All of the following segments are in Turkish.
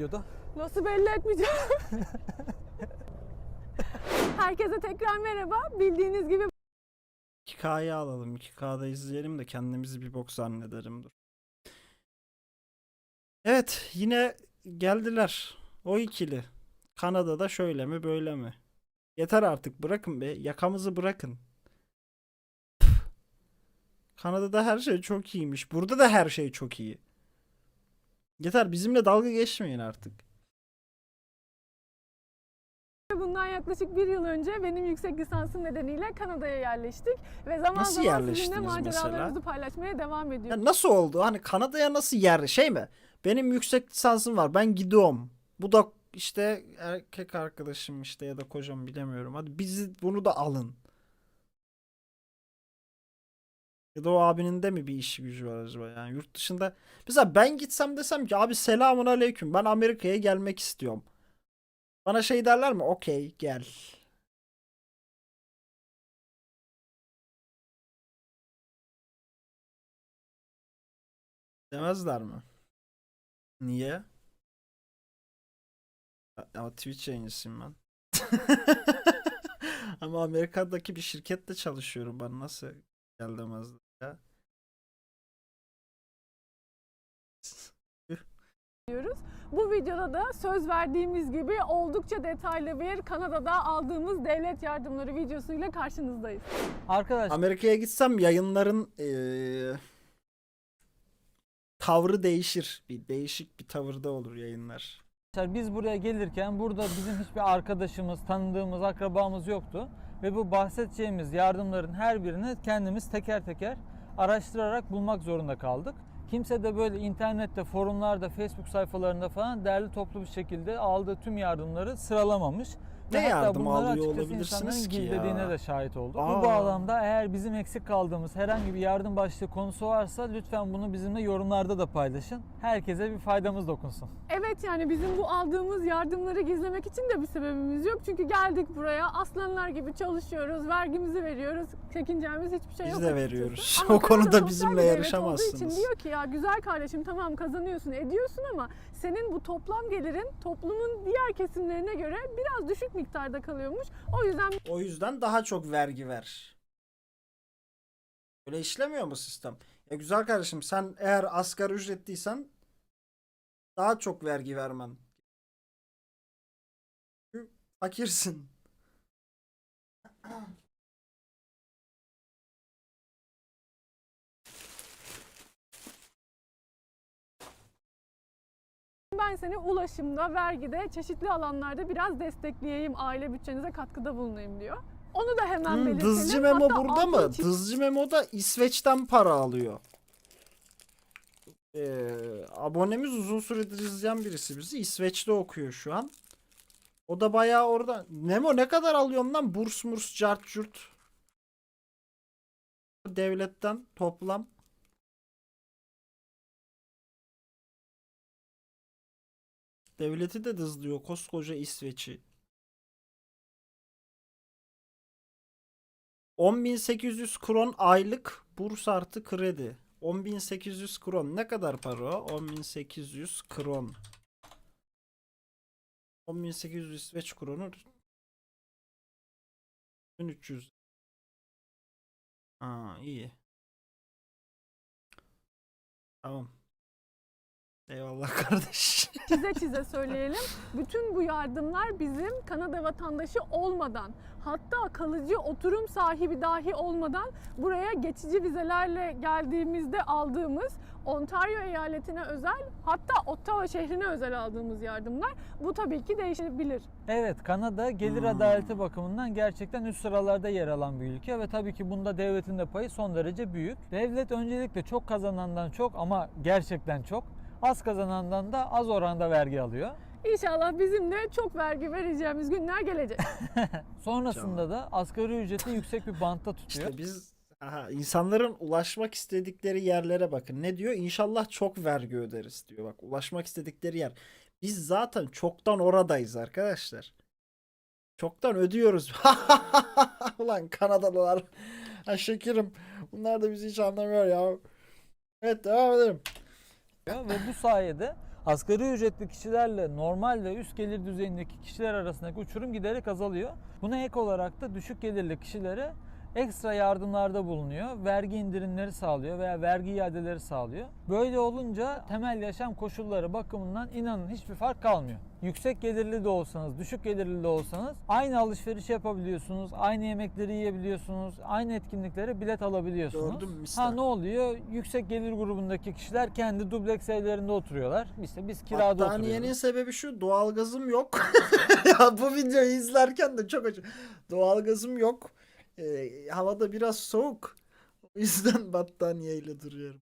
diyordu. Nasıl belli etmeyeceğim. Herkese tekrar merhaba. Bildiğiniz gibi 2K'yı alalım. 2K'da izleyelim de kendimizi bir bok zannederim. Dur. Evet yine geldiler. O ikili. Kanada'da şöyle mi böyle mi? Yeter artık bırakın be. Yakamızı bırakın. Kanada'da her şey çok iyiymiş. Burada da her şey çok iyi. Yeter bizimle dalga geçmeyin artık. bundan yaklaşık bir yıl önce benim yüksek lisansım nedeniyle Kanada'ya yerleştik. Ve zaman Nasıl zaman sizinle maceralarımızı mesela? paylaşmaya devam ediyoruz. Ya nasıl oldu? Hani Kanada'ya nasıl yer şey mi? Benim yüksek lisansım var. Ben gidiyorum. Bu da işte erkek arkadaşım işte ya da kocam bilemiyorum. Hadi bizi bunu da alın. Ya da o abinin de mi bir işi gücü var acaba yani yurt dışında. Mesela ben gitsem desem ki abi selamun aleyküm ben Amerika'ya gelmek istiyorum. Bana şey derler mi? Okey gel. Demezler mi? Niye? Ama Twitch yayıncısıyım ben. Ama Amerika'daki bir şirkette çalışıyorum. Bana nasıl gel demezler? Diyoruz. Bu videoda da söz verdiğimiz gibi oldukça detaylı bir Kanada'da aldığımız devlet yardımları videosuyla karşınızdayız. Arkadaşlar Amerika'ya gitsem yayınların eee, tavrı değişir. Bir değişik bir tavırda olur yayınlar. biz buraya gelirken burada bizim hiçbir arkadaşımız, tanıdığımız, akrabamız yoktu. Ve bu bahsedeceğimiz yardımların her birini kendimiz teker teker araştırarak bulmak zorunda kaldık. Kimse de böyle internette, forumlarda, Facebook sayfalarında falan derli toplu bir şekilde aldığı tüm yardımları sıralamamış. Ne hatta yardım bunları alıyor açıkçası olabilirsiniz insanların ki ya? de şahit olduk. Aa. Bu bağlamda eğer bizim eksik kaldığımız herhangi bir yardım başlığı konusu varsa lütfen bunu bizimle yorumlarda da paylaşın. Herkese bir faydamız dokunsun. Evet yani bizim bu aldığımız yardımları gizlemek için de bir sebebimiz yok. Çünkü geldik buraya aslanlar gibi çalışıyoruz, vergimizi veriyoruz. Çekineceğimiz hiçbir şey Biz yok. de açıkçası. veriyoruz. Ama O konuda bizimle bir yarışamazsınız. için diyor ki ya güzel kardeşim tamam kazanıyorsun, ediyorsun ama senin bu toplam gelirin toplumun diğer kesimlerine göre biraz düşük miktarda kalıyormuş. O yüzden O yüzden daha çok vergi ver. Öyle işlemiyor mu sistem? Ya güzel kardeşim sen eğer asgari ücretliysen daha çok vergi vermen. Çünkü Fakirsin. Ben seni ulaşımda, vergide, çeşitli alanlarda biraz destekleyeyim, aile bütçenize katkıda bulunayım diyor. Onu da hemen Hmm, belirtelim. Dızcı Memo Hatta burada mı? çiz- Dızcı Memo da İsveç'ten para alıyor. Ee, abonemiz uzun süredir izleyen birisi bizi. İsveç'te okuyor şu an. O da bayağı orada. Memo ne kadar alıyorsun lan? Burs murs cart curt. Devletten toplam. Devleti de dızlıyor koskoca İsveç'i. 10.800 kron aylık burs artı kredi. 10.800 kron ne kadar para o? 10.800 kron. 10.800 İsveç kronu 1300. Aa iyi. Tamam. Eyvallah kardeş. çize çize söyleyelim. Bütün bu yardımlar bizim Kanada vatandaşı olmadan, hatta kalıcı oturum sahibi dahi olmadan buraya geçici vizelerle geldiğimizde aldığımız Ontario eyaletine özel, hatta Ottawa şehrine özel aldığımız yardımlar. Bu tabii ki değişebilir. Evet Kanada gelir Hmm. adaleti bakımından gerçekten üst sıralarda yer alan bir ülke ve tabii ki bunda devletin de payı son derece büyük. Devlet öncelikle çok kazanandan çok ama gerçekten çok az kazanandan da az oranda vergi alıyor. İnşallah bizim de çok vergi vereceğimiz günler gelecek. Sonrasında da asgari ücreti yüksek bir bantta tutuyor. İşte biz aha, insanların ulaşmak istedikleri yerlere bakın. Ne diyor? İnşallah çok vergi öderiz diyor. Bak ulaşmak istedikleri yer. Biz zaten çoktan oradayız arkadaşlar. Çoktan ödüyoruz. Ulan Kanadalılar. Ha şekerim. Bunlar da bizi hiç anlamıyor ya. Evet devam edelim. Ve bu sayede Asgari ücretli kişilerle normal ve üst gelir düzeyindeki kişiler arasındaki uçurum giderek azalıyor. Buna ek olarak da düşük gelirli kişilere ekstra yardımlarda bulunuyor. Vergi indirimleri sağlıyor veya vergi iadeleri sağlıyor. Böyle olunca temel yaşam koşulları bakımından inanın hiçbir fark kalmıyor. Yüksek gelirli de olsanız, düşük gelirli de olsanız aynı alışveriş yapabiliyorsunuz, aynı yemekleri yiyebiliyorsunuz, aynı etkinliklere bilet alabiliyorsunuz. Gördüm mister. Ha ne oluyor? Yüksek gelir grubundaki kişiler kendi dubleks evlerinde oturuyorlar. İşte biz kirada Battaniyenin oturuyoruz. sebebi şu doğalgazım yok. ya bu videoyu izlerken de çok acı. Doğalgazım yok. Ee, havada biraz soğuk. O yüzden battaniyeyle duruyorum.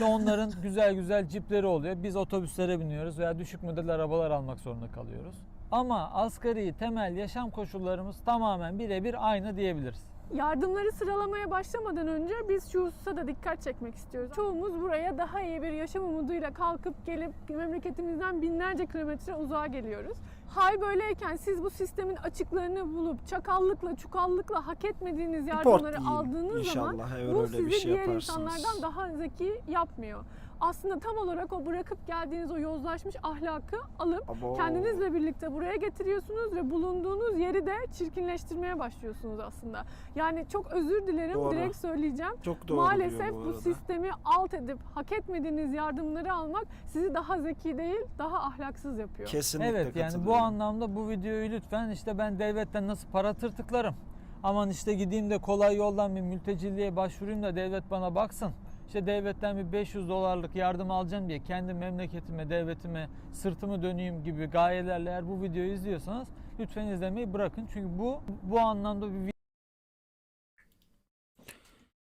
Ve onların güzel güzel cipleri oluyor. Biz otobüslere biniyoruz veya düşük model arabalar almak zorunda kalıyoruz. Ama asgari temel yaşam koşullarımız tamamen birebir aynı diyebiliriz. Yardımları sıralamaya başlamadan önce biz şu hususa da dikkat çekmek istiyoruz. Çoğumuz buraya daha iyi bir yaşam umuduyla kalkıp gelip memleketimizden binlerce kilometre uzağa geliyoruz. Hal böyleyken siz bu sistemin açıklarını bulup çakallıkla, çukallıkla hak etmediğiniz yardımları aldığınız zaman İnşallah eğer bu öyle sizi bir şey diğer yaparsınız. insanlardan daha zeki yapmıyor. Aslında tam olarak o bırakıp geldiğiniz o yozlaşmış ahlakı alıp Abo. kendinizle birlikte buraya getiriyorsunuz ve bulunduğunuz yeri de çirkinleştirmeye başlıyorsunuz aslında. Yani çok özür dilerim Doğru. direkt söyleyeceğim. Çok doğru Maalesef bu, bu, sistemi alt edip hak etmediğiniz yardımları almak sizi daha zeki değil, daha ahlaksız yapıyor. Kesinlikle Evet yani bu katılıyorum. anlamda bu videoyu lütfen işte ben devletten nasıl para tırtıklarım. Aman işte gideyim de kolay yoldan bir mülteciliğe başvurayım da devlet bana baksın. İşte devletten bir 500 dolarlık yardım alacağım diye kendi memleketime, devletime sırtımı döneyim gibi gayelerle eğer bu videoyu izliyorsanız lütfen izlemeyi bırakın. Çünkü bu bu anlamda bir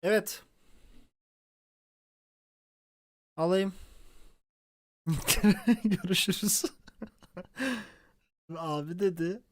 Evet. Alayım. Görüşürüz. Abi dedi.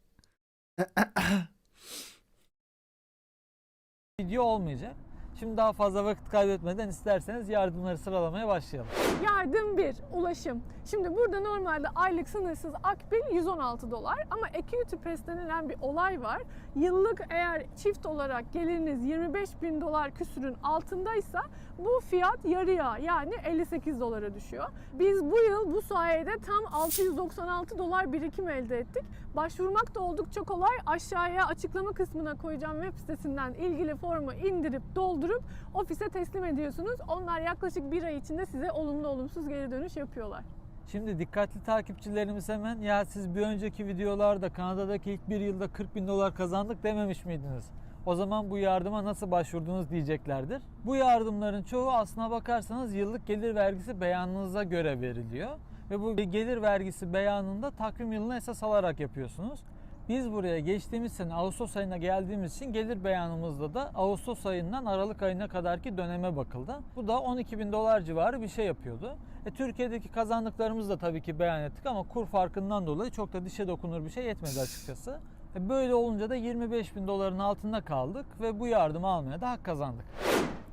video olmayacak. Şimdi daha fazla vakit kaybetmeden isterseniz yardımları sıralamaya başlayalım. Yardım 1, ulaşım. Şimdi burada normalde aylık sınırsız akbil 116 dolar ama Acuity Pass denilen bir olay var. Yıllık eğer çift olarak geliriniz 25 bin dolar küsürün altındaysa bu fiyat yarıya yani 58 dolara düşüyor. Biz bu yıl bu sayede tam 696 dolar birikim elde ettik. Başvurmak da oldukça kolay. Aşağıya açıklama kısmına koyacağım web sitesinden ilgili formu indirip doldurup ofise teslim ediyorsunuz. Onlar yaklaşık bir ay içinde size olumlu olumsuz geri dönüş yapıyorlar. Şimdi dikkatli takipçilerimiz hemen ya siz bir önceki videolarda Kanada'daki ilk bir yılda 40 bin dolar kazandık dememiş miydiniz? O zaman bu yardıma nasıl başvurdunuz diyeceklerdir. Bu yardımların çoğu aslına bakarsanız yıllık gelir vergisi beyanınıza göre veriliyor. Ve bu gelir vergisi beyanında takvim yılını esas alarak yapıyorsunuz. Biz buraya geçtiğimiz sene Ağustos ayına geldiğimiz için gelir beyanımızda da Ağustos ayından Aralık ayına kadarki döneme bakıldı. Bu da 12 bin dolar civarı bir şey yapıyordu. E, Türkiye'deki kazandıklarımızı da tabii ki beyan ettik ama kur farkından dolayı çok da dişe dokunur bir şey yetmedi açıkçası. E, böyle olunca da 25 bin doların altında kaldık ve bu yardımı almaya da hak kazandık.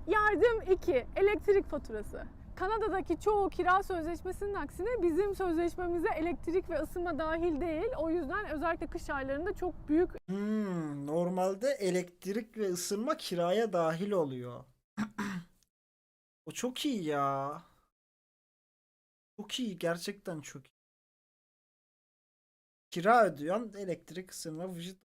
Yardım 2. Elektrik faturası. Kanada'daki çoğu kira sözleşmesinin aksine bizim sözleşmemize elektrik ve ısınma dahil değil. O yüzden özellikle kış aylarında çok büyük Hmm, normalde elektrik ve ısınma kiraya dahil oluyor. o çok iyi ya. Çok iyi gerçekten çok iyi. Kira ödüyorsun elektrik ısınma vıcıt.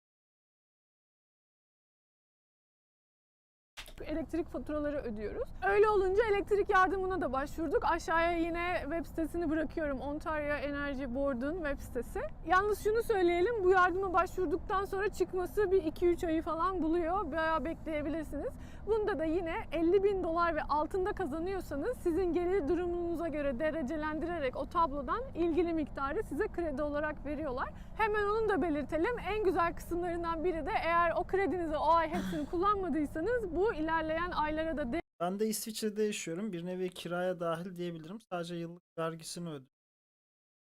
Elektrik faturaları ödüyoruz. Öyle olunca elektrik yardımına da başvurduk. Aşağıya yine web sitesini bırakıyorum. Ontario Energy Board'un web sitesi. Yalnız şunu söyleyelim. Bu yardıma başvurduktan sonra çıkması bir 2-3 ayı falan buluyor. Bayağı bekleyebilirsiniz. Bunda da yine 50 bin dolar ve altında kazanıyorsanız sizin gelir durumunuza göre derecelendirerek o tablodan ilgili miktarı size kredi olarak veriyorlar. Hemen onu da belirtelim. En güzel kısımlarından biri de eğer o kredinizi o ay hepsini kullanmadıysanız bu ilerleyen aylara da Ben de İsviçre'de yaşıyorum. Bir nevi kiraya dahil diyebilirim. Sadece yıllık vergisini ödüyorum.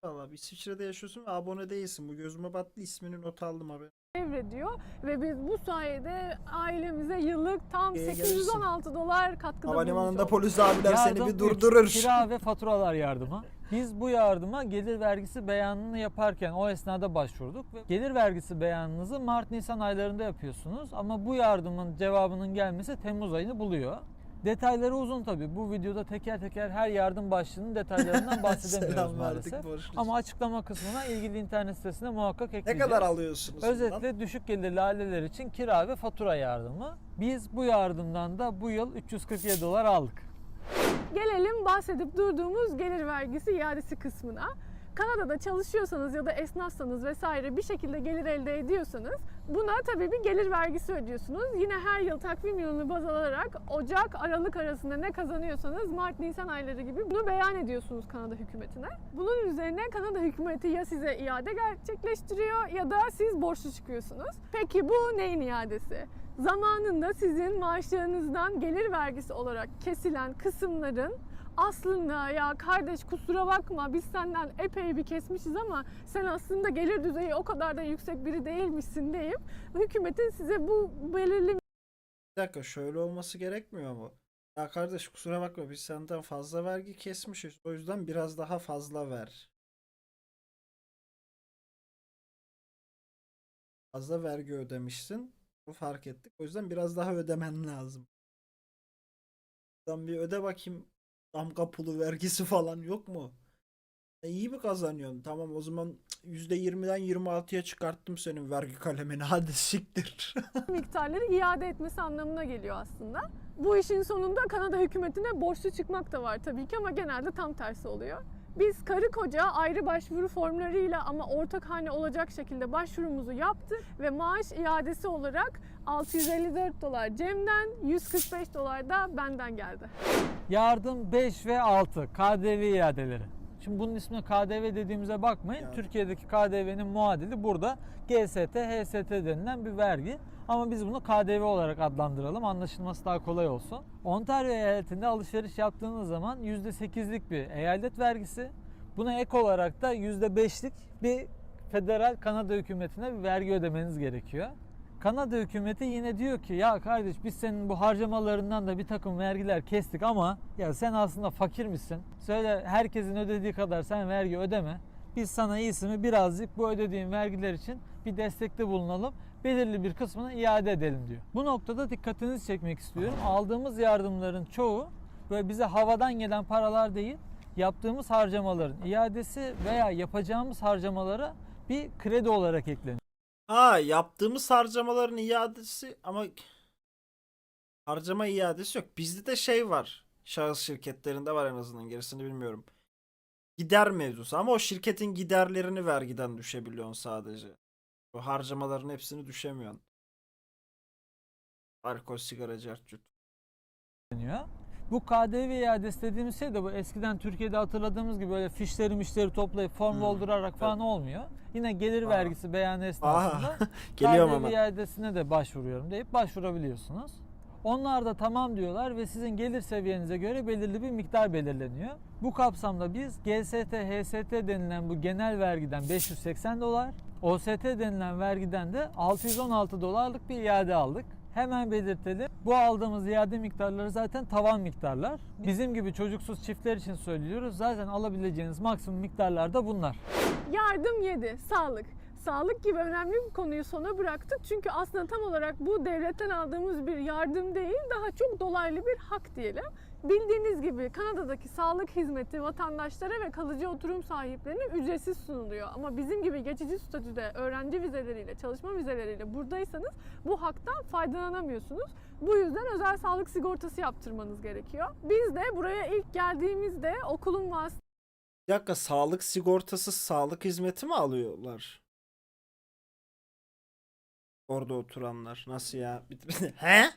Valla İsviçre'de yaşıyorsun ve abone değilsin. Bu gözüme battı. ismini not aldım abi. Devrediyor ve biz bu sayede ailemize yıllık tam Ee, 816 dolar katkıda bulmuş Havalimanında olduk. polis abiler seni bir durdurur. Kira ve faturalar yardımı. Biz bu yardıma gelir vergisi beyanını yaparken o esnada başvurduk. Ve gelir vergisi beyanınızı Mart-Nisan aylarında yapıyorsunuz. Ama bu yardımın cevabının gelmesi Temmuz ayını buluyor. Detayları uzun tabii. Bu videoda teker teker her yardım başlığının detaylarından bahsedemiyoruz Selam verdik maalesef. Ama açıklama kısmına ilgili internet sitesine muhakkak ne ekleyeceğiz. kadar alıyorsunuz? bundan? Özetle düşük gelirli aileler için kira ve fatura yardımı. Biz bu yardımdan da bu yıl 347 dolar aldık. Gelelim bahsedip durduğumuz gelir vergisi iadesi kısmına. Kanada'da çalışıyorsanız ya da esnafsanız vesaire bir şekilde gelir elde ediyorsanız buna tabii bir gelir vergisi ödüyorsunuz. Yine her yıl takvim yılını baz alarak Ocak, Aralık arasında ne kazanıyorsanız Mart, Nisan ayları gibi bunu beyan ediyorsunuz Kanada hükümetine. Bunun üzerine Kanada hükümeti ya size iade gerçekleştiriyor ya da siz borçlu çıkıyorsunuz. Peki bu neyin iadesi? Zamanında sizin maaşlarınızdan gelir vergisi olarak kesilen kısımların aslında ya kardeş kusura bakma biz senden epey bir kesmişiz ama sen aslında gelir düzeyi o kadar da yüksek biri değilmişsin deyip hükümetin size bu belirli Bir dakika şöyle olması gerekmiyor mu? Ya kardeş kusura bakma biz senden fazla vergi kesmişiz. O yüzden biraz daha fazla ver. Fazla vergi ödemişsin. Bunu fark ettik. O yüzden biraz daha ödemen lazım. Buradan bir öde bakayım. Damga pulu vergisi falan yok mu? E iyi mi kazanıyorsun? Tamam o zaman %20'den 26'ya çıkarttım senin vergi kalemini. Hadi siktir. miktarları iade etmesi anlamına geliyor aslında. Bu işin sonunda Kanada hükümetine borçlu çıkmak da var tabii ki ama genelde tam tersi oluyor. Biz karı koca ayrı başvuru formlarıyla ama ortak hane olacak şekilde başvurumuzu yaptık ve maaş iadesi olarak 654 dolar Cem'den, 145 dolar da benden geldi. Yardım 5 ve 6 KDV iadeleri. Şimdi bunun ismine KDV dediğimize bakmayın. Yani. Türkiye'deki KDV'nin muadili burada GST, HST denilen bir vergi. Ama biz bunu KDV olarak adlandıralım. Anlaşılması daha kolay olsun. Ontario eyaletinde alışveriş yaptığınız zaman %8'lik bir eyalet vergisi. Buna ek olarak da %5'lik bir federal Kanada hükümetine bir vergi ödemeniz gerekiyor. Kanada hükümeti yine diyor ki ya kardeş biz senin bu harcamalarından da bir takım vergiler kestik ama ya sen aslında fakir misin? Söyle herkesin ödediği kadar sen vergi ödeme. Biz sana iyisini birazcık bu ödediğin vergiler için bir destekte bulunalım. Belirli bir kısmını iade edelim diyor. Bu noktada dikkatinizi çekmek istiyorum. Aldığımız yardımların çoğu böyle bize havadan gelen paralar değil, yaptığımız harcamaların iadesi veya yapacağımız harcamalara bir kredi olarak ekleniyor. Ha yaptığımız harcamaların iadesi ama harcama iadesi yok. Bizde de şey var. Şahıs şirketlerinde var en azından gerisini bilmiyorum. Gider mevzusu ama o şirketin giderlerini vergiden düşebiliyorsun sadece. Bu harcamaların hepsini düşemiyorsun. Alkol, sigara, deniyor. Bu KDV iadesi dediğimiz şey de bu eskiden Türkiye'de hatırladığımız gibi böyle fişleri mişleri toplayıp form Hmm, doldurarak falan olmuyor. Yine gelir Aa. vergisi beyanı esnasında KDV ama. iadesine de başvuruyorum deyip başvurabiliyorsunuz. Onlar da tamam diyorlar ve sizin gelir seviyenize göre belirli bir miktar belirleniyor. Bu kapsamda biz GST, HST denilen bu genel vergiden 580 dolar, OST denilen vergiden de 616 dolarlık bir iade aldık. Hemen belirtelim. Bu aldığımız iade miktarları zaten tavan miktarlar. Bizim gibi çocuksuz çiftler için söylüyoruz. Zaten alabileceğiniz maksimum miktarlar da bunlar. Yardım 7. Sağlık. Sağlık gibi önemli bir konuyu sona bıraktık. Çünkü aslında tam olarak bu devletten aldığımız bir yardım değil, daha çok dolaylı bir hak diyelim. Bildiğiniz gibi Kanada'daki sağlık hizmeti vatandaşlara ve kalıcı oturum sahiplerine ücretsiz sunuluyor. Ama bizim gibi geçici statüde öğrenci vizeleriyle, çalışma vizeleriyle buradaysanız bu haktan faydalanamıyorsunuz. Bu yüzden özel sağlık sigortası yaptırmanız gerekiyor. Biz de buraya ilk geldiğimizde okulun vasıtasıyla Bir dakika sağlık sigortası sağlık hizmeti mi alıyorlar? Orada oturanlar. Nasıl ya? He?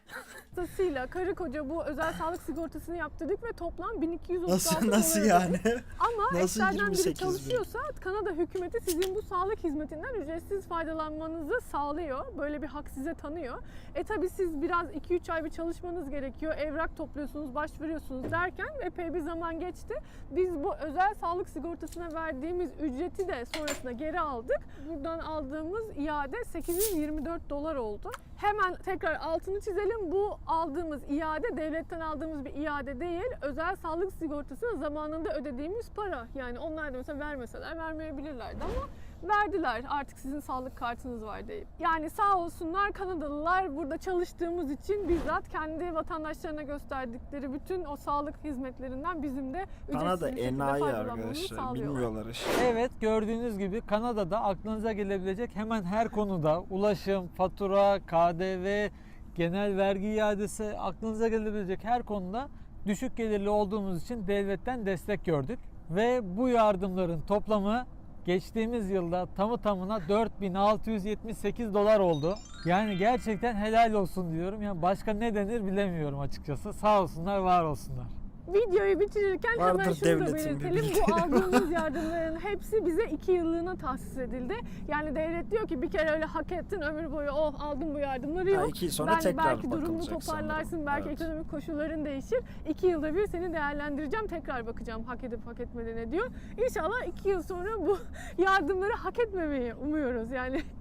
Vasıtasıyla karı koca bu özel sağlık sigortasını yaptırdık ve toplam 1236 Nasıl nasıl dolar yani? Ama Nasıl eksterden 28 biri bin? çalışıyorsa Kanada hükümeti sizin bu sağlık hizmetinden ücretsiz faydalanmanızı sağlıyor. Böyle bir hak size tanıyor. E tabi siz biraz 2-3 ay bir çalışmanız gerekiyor. Evrak topluyorsunuz, başvuruyorsunuz derken epey bir zaman geçti. Biz bu özel sağlık sigortasına verdiğimiz ücreti de sonrasında geri aldık. Buradan aldığımız iade 824 dolar oldu. Hemen tekrar altını çizelim. Bu aldığımız iade devletten aldığımız bir iade değil. Özel sağlık sigortasına zamanında ödediğimiz para. Yani onlar da mesela vermeseler vermeyebilirlerdi ama verdiler artık sizin sağlık kartınız var deyip. Yani sağ olsunlar Kanadalılar burada çalıştığımız için bizzat kendi vatandaşlarına gösterdikleri bütün o sağlık hizmetlerinden bizim de ücretsiz Kanada bir şekilde enayi faydalanmamızı arkadaşlar. sağlıyorlar. Bilmiyorlar işte. Evet gördüğünüz gibi Kanada'da aklınıza gelebilecek hemen her konuda ulaşım, fatura, KDV, genel vergi iadesi aklınıza gelebilecek her konuda düşük gelirli olduğumuz için devletten destek gördük. Ve bu yardımların toplamı geçtiğimiz yılda tamı tamına 4678 dolar oldu. Yani gerçekten helal olsun diyorum. Yani başka ne denir bilemiyorum açıkçası. Sağ olsunlar, var olsunlar. Videoyu bitirirken hemen Vardır şunu da belirtelim. Bu aldığımız yardımların hepsi bize iki yıllığına tahsis edildi. Yani devlet diyor ki bir kere öyle hak ettin ömür boyu oh aldım bu yardımları Ha, yok. iki yıl sonra ben tekrar belki durumunu toparlarsın, sanırım. belki Evet. ekonomik koşulların değişir. İki yılda bir seni değerlendireceğim, tekrar bakacağım hak edip hak etmediğine diyor. İnşallah iki yıl sonra bu yardımları hak etmemeyi umuyoruz yani.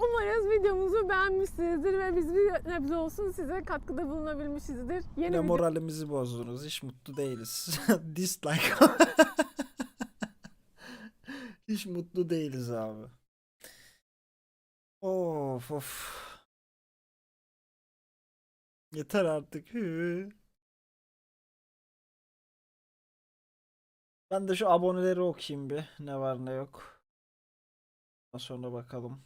Umarız videomuzu beğenmişsinizdir ve biz bir nebze olsun size katkıda bulunabilmişizdir. Yeni Yine video moralimizi bozdunuz. Hiç mutlu değiliz. Dislike. Hiç mutlu değiliz abi. Of of. Yeter artık. Ben de şu aboneleri okuyayım bir. Ne var ne yok. Sonra bakalım.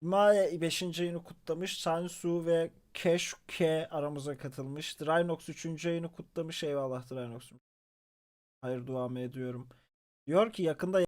Maya 5. ayını kutlamış. Sansu ve Cash K aramıza katılmış. Drynox 3. ayını kutlamış. Eyvallah Drynox. Hayır duamı ediyorum. Diyor ki yakında